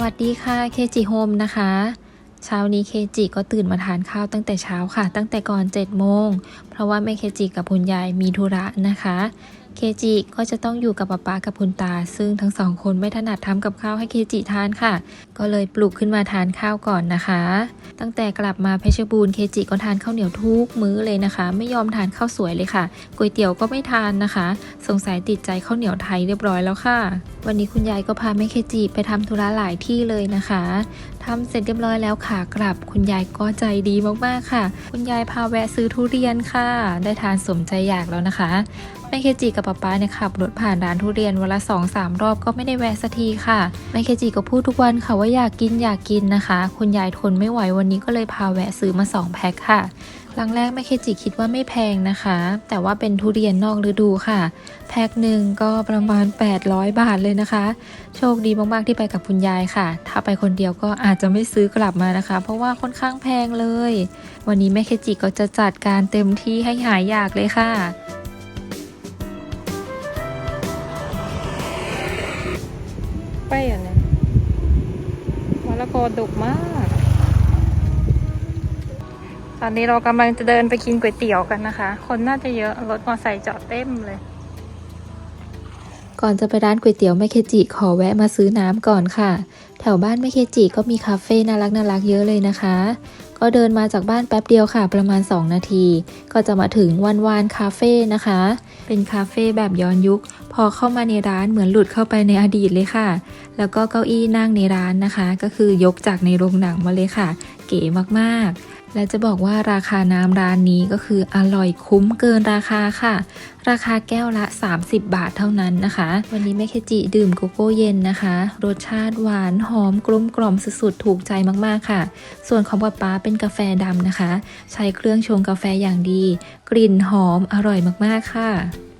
วัสดีค่ะเคจิโฮมนะคะ เช้านี้เคจิก็ตื่นมาทานข้าวตั้งแต่เช้าค่ะ ตั้งแต่ก่อน7จ็ดโมง เพราะว่าแม่เคจิกับคุณยายมีธุระนะคะ เคจิก็จะต้องอยู่กับป๊าป๊ากับคุณตา ซึ่งทั้งสองคนไม่ถนัดทำกับข้าวให้เคจิทานค่ะ ก็เลยปลุกขึ้นมาทานข้าวก่อนนะคะ ตั้งแต่กลับมาเพชรบูรณ์เคจิก็ทานข้าวเหนียวทุกมื้อเลยนะคะ ไม่ยอมทานข้าวสวยเลยค่ะก๋วยเตี๋ยวก็ไม่ทานนะคะ สงสัยติดใจข้าวเหนียวไทยเรียบร้อยแล้วค่ะ วันนี้คุณยายก็พาแม่เคจิไปทำธุระหลายที่เลยนะคะทำเสร็จเรียบร้อยแล้วค่ะ กลับคุณยายก็ใจดีมากๆค่ะ คุณยายพาแวะซื้อทุเรียนค่ะ ได้ทานสมใจอยากแล้วนะคะแม่เคจิกับป๊าป๊าเนี่ยขับรถผ่านร้านทุเรียนวันละสองสามรอบก็ไม่ได้แวะสักทีค่ะแม่เคจิก็พูดทุกวันค่ะว่าอยากกินอยากกินนะคะ คุณยายทนไม่ไหววันนี้ก็เลยพาแวะซื้อมาสองแพ็คค่ะ ครั้งแรกแม่เคจิคิดว่าไม่แพงนะคะ แต่ว่าเป็นทุเรียนนอกฤดูค่ะ แพ็คหนึ่งก็ประมาณ 800 บาทเลยนะคะ โชคดีมากๆที่ไปกับคุณยายค่ะ ถ้าไปคนเดียวก็อาจจะไม่ซื้อกลับมานะคะ เพราะว่าค่อนข้างแพงเลย วันนี้แม่เคจิก็จะจัดการเต็มที่ให้หายอยากเลยค่ะไปอะเนี่ยมะละกอดกมาก ตอนนี้เรากำลังจะเดินไปกินก๋วยเตี๋ยวกันนะคะ คนน่าจะเยอะ รถมอไซค์จอดเต็มเลย ก่อนจะไปร้านก๋วยเตี๋ยวแม่เคจิขอแวะมาซื้อน้ำก่อนค่ะ แถวบ้านแม่เคจิก็มีคาเฟ่น่ารักน่ารักเยอะเลยนะคะ ก็เดินมาจากบ้านแป๊บเดียวค่ะ ประมาณ 2 นาที ก็จะมาถึงวันวานคาเฟ่นะคะ เป็นคาเฟ่แบบย้อนยุค พอเข้ามาในร้านเหมือนหลุดเข้าไปในอดีตเลยค่ะ แล้วก็เก้าอี้นั่งในร้านนะคะ ก็คือยกจากในโรงหนังมาเลยค่ะ เก๋มากๆ และจะบอกว่าราคาน้ำร้านนี้ก็คืออร่อยคุ้มเกินราคาค่ะ ราคาแก้วละ 30 บาทเท่านั้นนะคะ วันนี้แม่เคจิดื่มโกโก้เย็นนะคะ รสชาติหวานหอมกลมกล่อมสุดๆ ถูกใจมากๆค่ะ ส่วนของป๊าป๊าเป็นกาแฟดำนะคะ ใช้เครื่องชงกาแฟอย่างดี กลิ่นหอมอร่อยมากๆค่ะ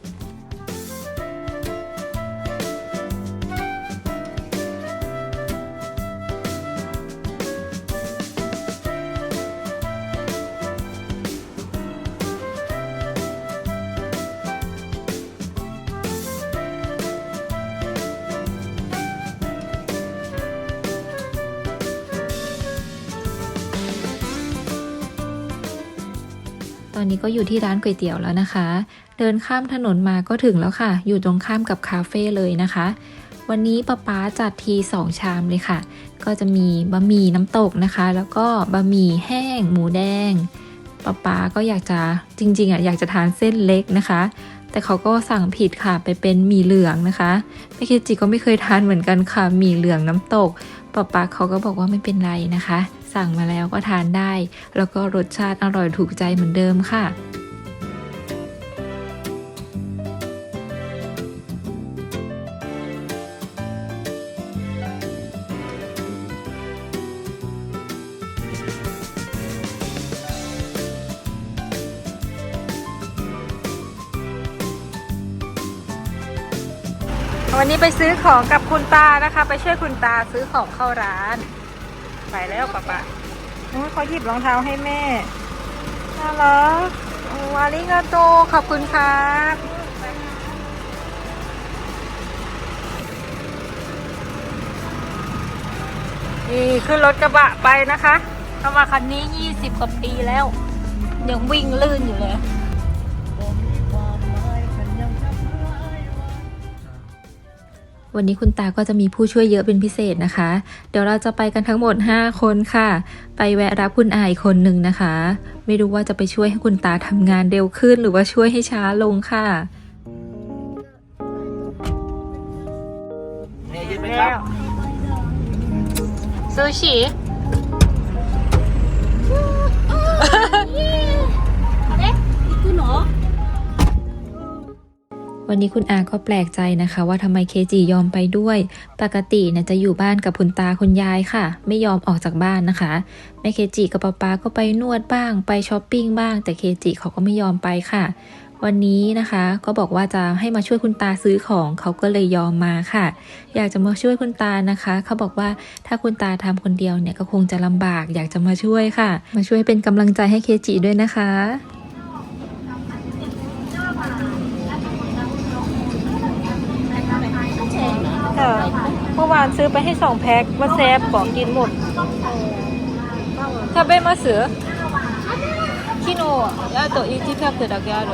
อนนี้ก็อยู่ที่ร้านก๋วยเตี๋ยวแล้วนะคะ เดินข้ามถนนมาก็ถึงแล้วค่ะ อยู่ตรงข้ามกับคาเฟ่เลยนะคะ วันนี้ป๊าป๊าจัดทีสองชามเลยค่ะ ก็จะมีบะหมี่น้ำตกนะคะ แล้วก็บะหมี่แห้ง หมูแดงป๊าป๊าก็อยากจะจริงๆอะอยากจะทานเส้นเล็กนะคะ แต่เขาก็สั่งผิดค่ะไปเป็นหมี่เหลืองนะคะแม่เคจิก็ไม่เคยทานเหมือนกันค่ะหมี่เหลืองน้ำตกป๊าป๊าเขาก็บอกว่าไม่เป็นไรนะคะ สั่งมาแล้วก็ทานได้ แล้วก็รสชาติอร่อยถูกใจเหมือนเดิมค่ะวันนี้ไปซื้อของกับคุณตานะคะ ไปช่วยคุณตาซื้อของเข้าร้าน ไปแล้วป้าป้าเขาหยิบรองเท้าให้แม่น่ารักโอ้อาริงาโตขอบคุณครับนี่ขึ้นรถกระบะไปนะคะเข้ามาคันนี้20กว่าปีแล้ว ยังวิ่งลื่นอยู่เลย วันนี้คุณตาก็จะมีผู้ช่วยเยอะเป็นพิเศษนะคะ เดี๋ยวเราจะไปกันทั้งหมด 5 คนค่ะ ไปแวะรับคุณอายคนหนึ่งนะคะ ไม่รู้ว่าจะไปช่วยให้คุณตาทำงานเร็วขึ้น หรือว่าช่วยให้ช้าลงค่ะเนี่ยยืนไหมครับซูชิ วันนี้คุณอาก็แปลกใจนะคะ ว่าทำไมเคจิยอมไปด้วย ปกติเนี่ยจะอยู่บ้านกับคุณตาคุณยายค่ะ ไม่ยอมออกจากบ้านนะคะแม่เคจิกับป๊าป๊าก็ไปนวดบ้าง ไปช้อปปิ้งบ้าง แต่เคจิเขาก็ไม่ยอมไปค่ะ วันนี้นะคะก็บอกว่าจะให้มาช่วยคุณตาซื้อของเขาก็เลยยอมมาค่ะ อยากจะมาช่วยคุณตานะคะ เขาบอกว่าถ้าคุณตาทำคนเดียวเนี่ยก็คงจะลำบาก อยากจะมาช่วยค่ะ มาช่วยเป็นกำลังใจให้เคจิด้วยนะคะค่ะ มื่อวานซื้อไปให้สองแพ็คว่าแซบบอกกินหมด食べます昨日あと1パックだけある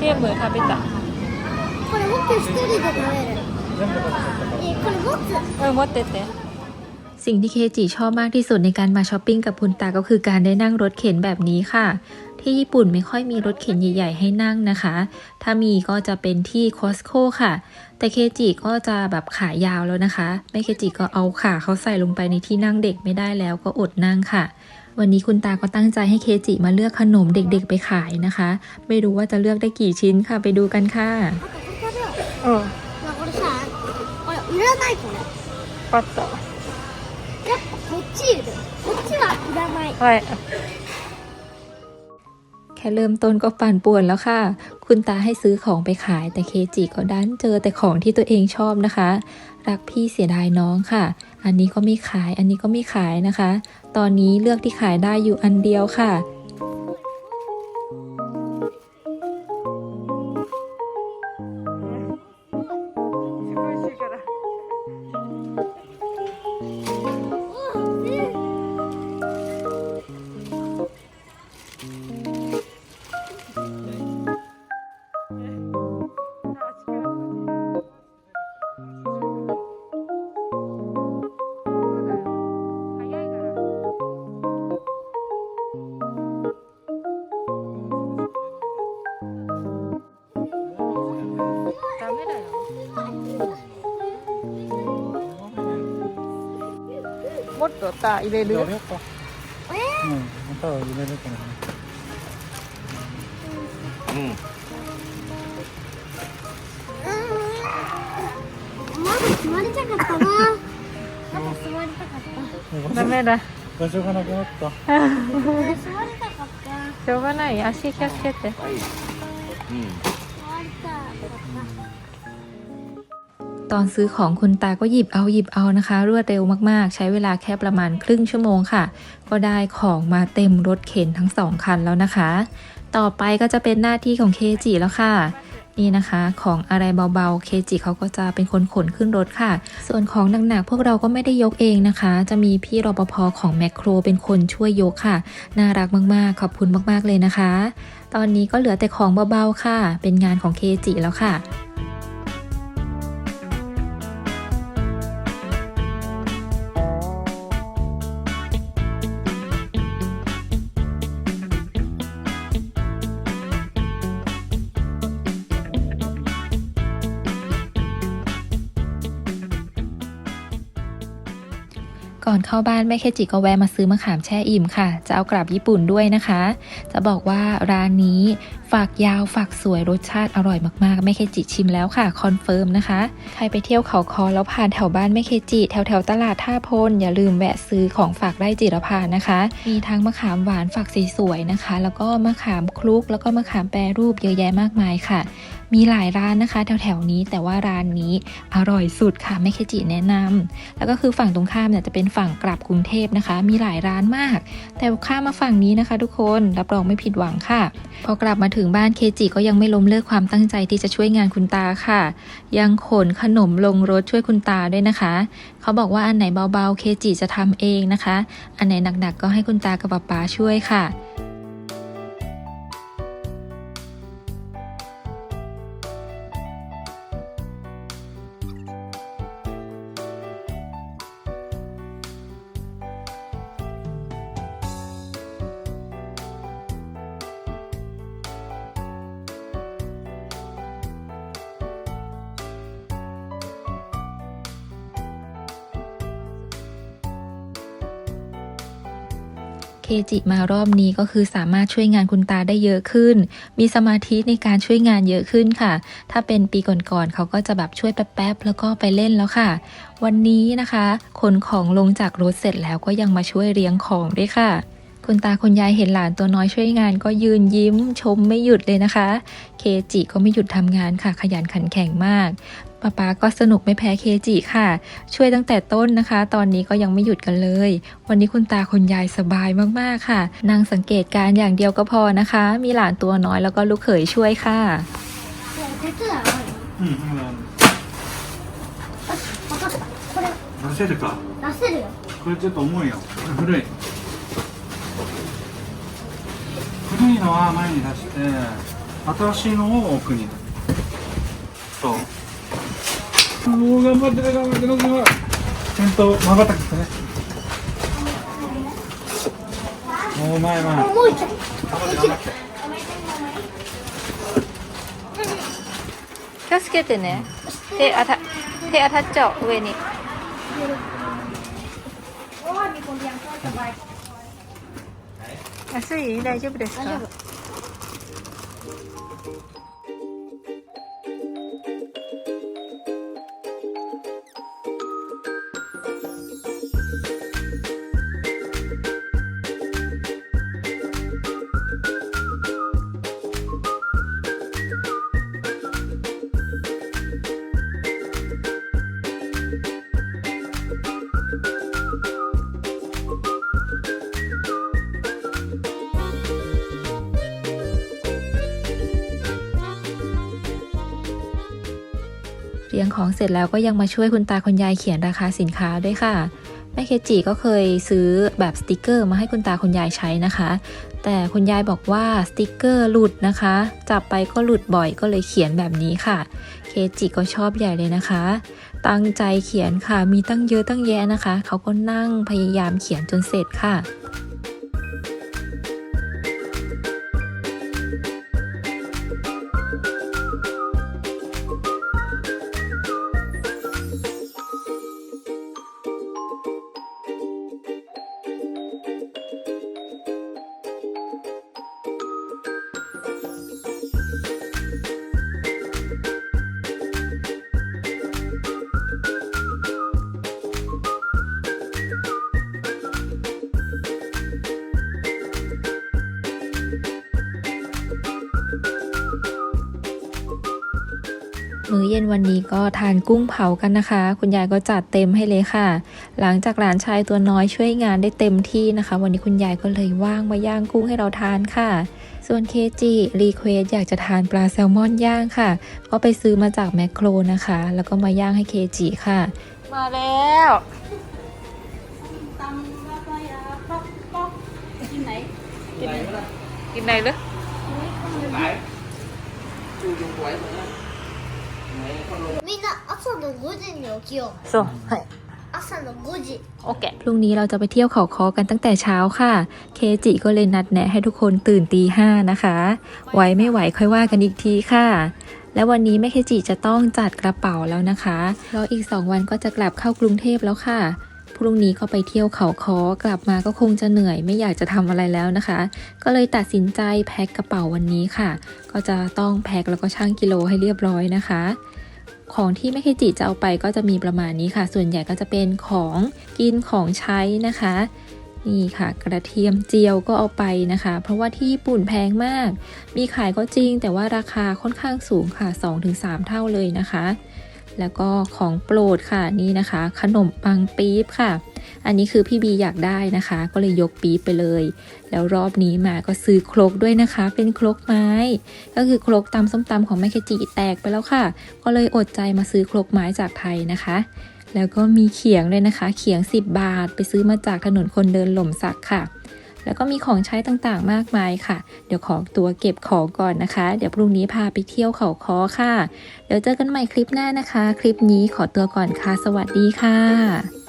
全部食べたこれ僕一人で食べるえこれ持つうん持ってってสิ่งที่เคจิชอบมากที่สุดในการมาช้อปปิ้งกับคุณตาก็คือการได้นั่งรถเข็นแบบนี้ค่ะ ที่ญี่ปุ่นไม่ค่อยมีรถเข็นใหญ่ ๆ ให้นั่งนะคะ ถ้ามีก็จะเป็นที่คอสโคค่ะ แต่เคจิก็จะแบบขายาวแล้วนะคะ ไม่เคจิก็เอาขาเขาใส่ลงไปในที่นั่งเด็กไม่ได้แล้วก็อดนั่งค่ะ วันนี้คุณตาก็ตั้งใจให้เคจิมาเลือกขนมเด็กๆไปขายนะคะ ไม่รู้ว่าจะเลือกได้กี่ชิ้นค่ะ ไปดูกันค่ะ あとこれ食べよう เออ まあこれさこれいらないこれ ปัดต่อ やっぱこっちいるこっちはいらない ใช่แ ค่เริ่มต้นก็ปั่นป่วนแล้วค่ะ คุณตาให้ซื้อของไปขายแต่เคจิก็ดันเจอแต่ของที่ตัวเองชอบนะคะ รักพี่เสียดายน้องค่ะ อันนี้ก็ไม่ขาย อันนี้ก็ไม่ขายนะคะ ตอนนี้เลือกที่ขายได้อยู่อันเดียวค่ะ 入れる？やめようか。うん、入れるからね。うんまだ座りたかったなまだ座りたかったダメだ。場所がなくなった。座りたかったしょうがない。足気をつけて。座りたか ตอนซื้อของคุณตาก็หยิบเอาหยิบเอานะคะ รวดเร็วมากๆ ใช้เวลาแค่ประมาณครึ่งชั่วโมงค่ะ ก็ได้ของมาเต็มรถเข็นทั้งสองคันแล้วนะคะ ต่อไปก็จะเป็นหน้าที่ของเคจิแล้วค่ะนี่นะคะ ของอะไรเบาๆ เคจิเขาก็จะเป็นคนขนขึ้นรถค่ะ ส่วนของหนักๆ พวกเราก็ไม่ได้ยกเองนะคะ จะมีพี่รปภของแมคโครเป็นคนช่วยยกค่ะ น่ารักมากๆ ขอบคุณมากๆเลยนะคะ ตอนนี้ก็เหลือแต่ของเบาๆ ค่ะ เป็นงานของเคจิแล้วค่ะ ก่อนเข้าบ้านแม่เคจิก็แวะมาซื้อมะขามแช่อิ่มค่ะ จะเอากลับญี่ปุ่นด้วยนะคะ จะบอกว่าร้านนี้ฝากยาวฝากสวยรสชาติอร่อยมากๆแม่เคจิชิมแล้วค่ะคอนเฟิร์มนะคะ ใครไปเที่ยวเขาคอแล้วผ่านแถวบ้านแม่เคจิ แถวแถวตลาดท่าพลอย่าลืมแวะซื้อของฝากไร่จิรพานะคะ มีทั้งมะขามหวานฝากสวยนะคะ แล้วก็มะขามคลุกแล้วก็มะขามแปรรูปเยอะแยะมากมายค่ะ มีหลายร้านนะคะ แถวๆนี้แต่ว่าร้านนี้อร่อยสุดค่ะแม่เคจิแนะนำแล้วก็คือฝั่งตรงข้ามเนี่ยจะเป็นฝั่งกลับกรุงเทพนะคะ มีหลายร้านมาก แต่ข้ามมาฝั่งนี้นะคะ ทุกคนรับรองไม่ผิดหวังค่ะ พอกลับมาถึงบ้านเคจิก็ยังไม่ล้มเลิกความตั้งใจที่จะช่วยงานคุณตาค่ะ ยังขนขนมลงรถช่วยคุณตาด้วยนะคะ เขาบอกว่าอันไหนเบาๆเคจิจะทำเองนะคะ อันไหนหนักๆก็ให้คุณตากับป๊าป๊าช่วยค่ะ เคจิมารอบนี้ก็คือสามารถช่วยงานคุณตาได้เยอะขึ้น มีสมาธิในการช่วยงานเยอะขึ้นค่ะ ถ้าเป็นปีก่อนๆเขาก็จะแบบช่วยแป๊บๆแล้วก็ไปเล่นแล้วค่ะ วันนี้นะคะขนของลงจากรถเสร็จแล้วก็ยังมาช่วยเลี้ยงของด้วยค่ะ คุณตาคุณยายเห็นหลานตัวน้อยช่วยงานก็ยืนยิ้มชมไม่หยุดเลยนะคะ เคจิก็ไม่หยุดทำงานค่ะ ขยันขันแข็งมากป้าป๊าก็สนุกไม่แพ้เคจิค่ะ ช่วยตั้งแต่ต้นนะคะ ตอนนี้ก็ยังไม่หยุดกันเลย วันนี้คุณตาคุณยายสบายมากๆค่ะ นั่งสังเกตการณ์อย่างเดียวก็พอนะคะ มีหลานตัวน้อยแล้วก็ลูกเขยช่วยค่ะ これ手伝いあるうん、今。わかったこれ せるか出せるよこれちょっと重いよ古い のは前に出して新しいのを奥に。そう。もう頑張ってね頑張ってまばたきしてね。もう前前。頑張って気をつけてね。手当た手当たっちゃう上に。安い大丈夫ですか？ เรียงของเสร็จแล้วก็ยังมาช่วยคุณตาคุณยายเขียนราคาสินค้าด้วยค่ะแม่เคจิก็เคยซื้อแบบสติกเกอร์มาให้คุณตาคุณยายใช้นะคะ แต่คุณยายบอกว่าสติกเกอร์หลุดนะคะ จับไปก็หลุดบ่อยก็เลยเขียนแบบนี้ค่ะ เคจิก็ชอบใหญ่เลยนะคะ ตั้งใจเขียนค่ะมีตั้งเยอะตั้งแยะนะคะ เขาก็นั่งพยายามเขียนจนเสร็จค่ะ มื้อเย็นวันนี้ก็ทานกุ้งเผากันนะคะ คุณยายก็จัดเต็มให้เลยค่ะ หลังจากหลานชายตัวน้อยช่วยงานได้เต็มที่นะคะ วันนี้คุณยายก็เลยว่างมาย่างกุ้งให้เราทานค่ะ ส่วนเคจีรีเควสอยากจะทานปลาแซลมอนย่างค่ะ ก็ไปซื้อมาจากแมคโครนะคะ แล้วก็มาย่างให้เคจีค่ะ มาแล้วกินไหน กินไหนกินไหนหรืไหนดูดูสวยเหมือน 5時に起きよう โซ่はい 朝の5時 โอเค พรุ่งนี้เราจะไปเที่ยวเขาคอกันตั้งแต่เช้าค่ะ เคจิก็เลยนัดแนะให้ทุกคนตื่นตีห้านะคะ ไหวไม่ไหวค่อยว่ากันอีกทีค่ะ และวันนี้แม่เคจิจะต้องจัดกระเป๋าแล้วนะคะแล้วอีก 2 วันก็จะกลับเข้ากรุงเทพแล้วค่ะ พรุ่งนี้ก็ไปเที่ยวเขาคอกลับมาก็คงจะเหนื่อยไม่อยากจะทำอะไรแล้วนะคะ ก็เลยตัดสินใจแพ็คกระเป๋าวันนี้ค่ะ ก็จะต้องแพ็คแล้วก็ชั่งกิโลให้เรียบร้อยนะคะ ของที่แม่เคจิจะเอาไปก็จะมีประมาณนี้ค่ะ ส่วนใหญ่ก็จะเป็นของกินของใช้นะคะ นี่ค่ะ กระเทียมเจียวก็เอาไปนะคะ เพราะว่าที่ญี่ปุ่นแพงมาก มีขายก็จริง แต่ว่าราคาค่อนข้างสูงค่ะ 2-3 เท่าเลยนะคะ แล้วก็ของโปรดค่ะนี่นะคะ ขนมปังปี๊บค่ะ อันนี้คือพี่บีอยากได้นะคะ ก็เลยยกปี๊บไปเลย แล้วรอบนี้มาก็ซื้อครกด้วยนะคะ เป็นครกไม้ ก็คือครกตำส้มตำของแม่เคจิแตกไปแล้วค่ะ ก็เลยอดใจมาซื้อครกไม้จากไทยนะคะแล้วก็มีเขียงเลยนะคะ เขียง 10 บาท ไปซื้อมาจากถนนคนเดินหล่มสักค่ะ แล้วก็มีของใช้ต่างๆ มากมายค่ะ เดี๋ยวขอตัวเก็บของก่อนนะคะ เดี๋ยวพรุ่งนี้พาไปเที่ยวเขาคอค่ะ เดี๋ยวเจอกันใหม่คลิปหน้านะคะ คลิปนี้ขอตัวก่อนค่ะ สวัสดีค่ะ